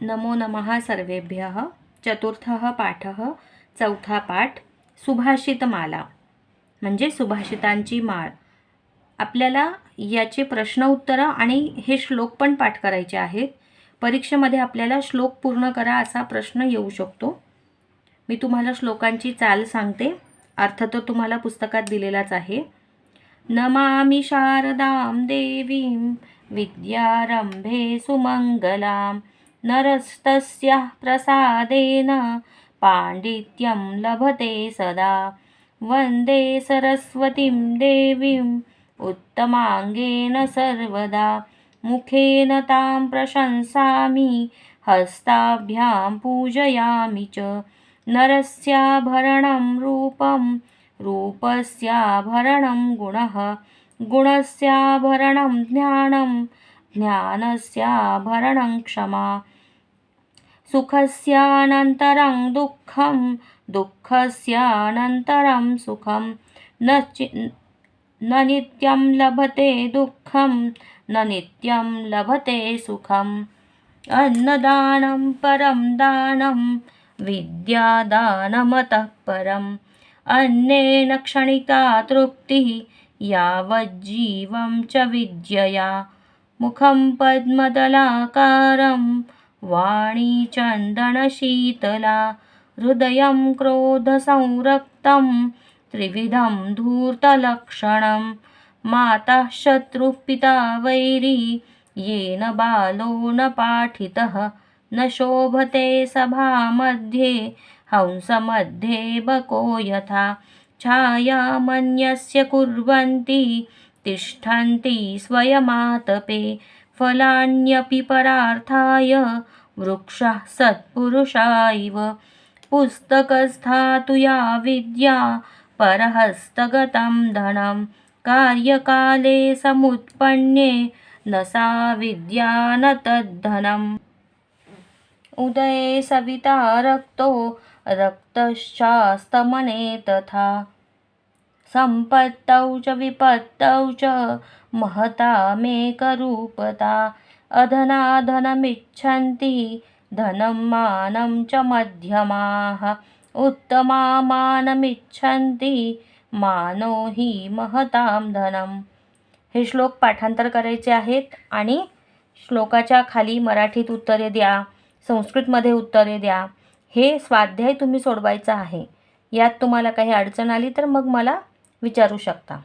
नमो नमः सर्वेभ्यः चतुर्थः पाठः चौथा पाठ सुभाषितमाला. म्हणजे सुभाषितांची माळ. आपल्याला याचे प्रश्न उत्तरं आणि हे श्लोक पण पाठ करायचे आहेत. परीक्षेमध्ये आपल्याला श्लोक पूर्ण करा असा प्रश्न येऊ शकतो. मी तुम्हाला श्लोकांची चाल सांगते. अर्थ तर तुम्हाला पुस्तकात दिलेलाच आहे. नमामि शारदां देवीं विद्यारंभे सुमंगलाम. नरस्तस्य प्रसादेन पाण्डित्यं लभते सदा। वन्दे सरस्वतीं देवीम् उत्तमाङ्गेन सर्वदा। मुखेन तां प्रशंसामि हस्ताभ्यां पूजयामि च। नरस्याभरणं रूपं रूपस्याभरणं गुणः। गुणस्याभरणं ज्ञानं ज्ञानस्याभरणं क्षमा। सुखस्यानन्तरं दुःखं दुःखस्यानन्तरं सुखं। न चि न नित्यं लभते दुःखं न नित्यं लभते सुखम्। अन्नदानं परं दानं विद्यादानमतः परम्। अन्नेन क्षणिका तृप्तिः यावज्जीवं च विद्यया। मुखं पद्मदलाकारं वाणी चन्दनशीतला हृदयं क्रोधसंरक्तं त्रिविधं धूर्तलक्षणं। माता शत्रुः पिता वैरी येन बालो न पाठितः न शोभते सभामध्ये हंसमध्ये बको यथा। छायामन्यस्य कुर्वन्ति तिष्ठन्ति स्वयमातपे फलान्यपि परार्थाय वृक्षः सत्पुरुषा इव पुस्तकस्था या विद्या परहस्तगतं धनं। कार्यकाले समुत्पन्ने न सा विद्या न तद्धनम्। उदये सविता रक्तो रक्तश्चास्तमने तथा सम्पत्तौ च विपत्तौ च महतामेकरूपता अधनाधनमिच्छन्ति धनं मानं च मध्यमाः। उत्तमामानमिच्छन्ति मानो हि महतां धनम् हे श्लोक पाठांतर करायचे आहेत आणि श्लोकाच्या खाली मराठीत उत्तरे द्या संस्कृतमध्ये उत्तरे द्या. हे स्वाध्याय तुम्ही सोडवायचा आहे. यात तुम्हाला काही अडचण आली तर मग मला विचारू शकता.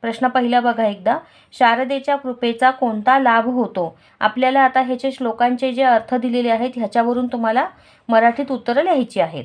प्रश्न पहिला बघा एकदा. शारदेच्या कृपेचा कोणता लाभ होतो? आपल्याला आता ह्याचे श्लोकांचे जे अर्थ दिलेले आहेत ह्याच्यावरून तुम्हाला मराठीत उत्तरं लिहायची आहेत.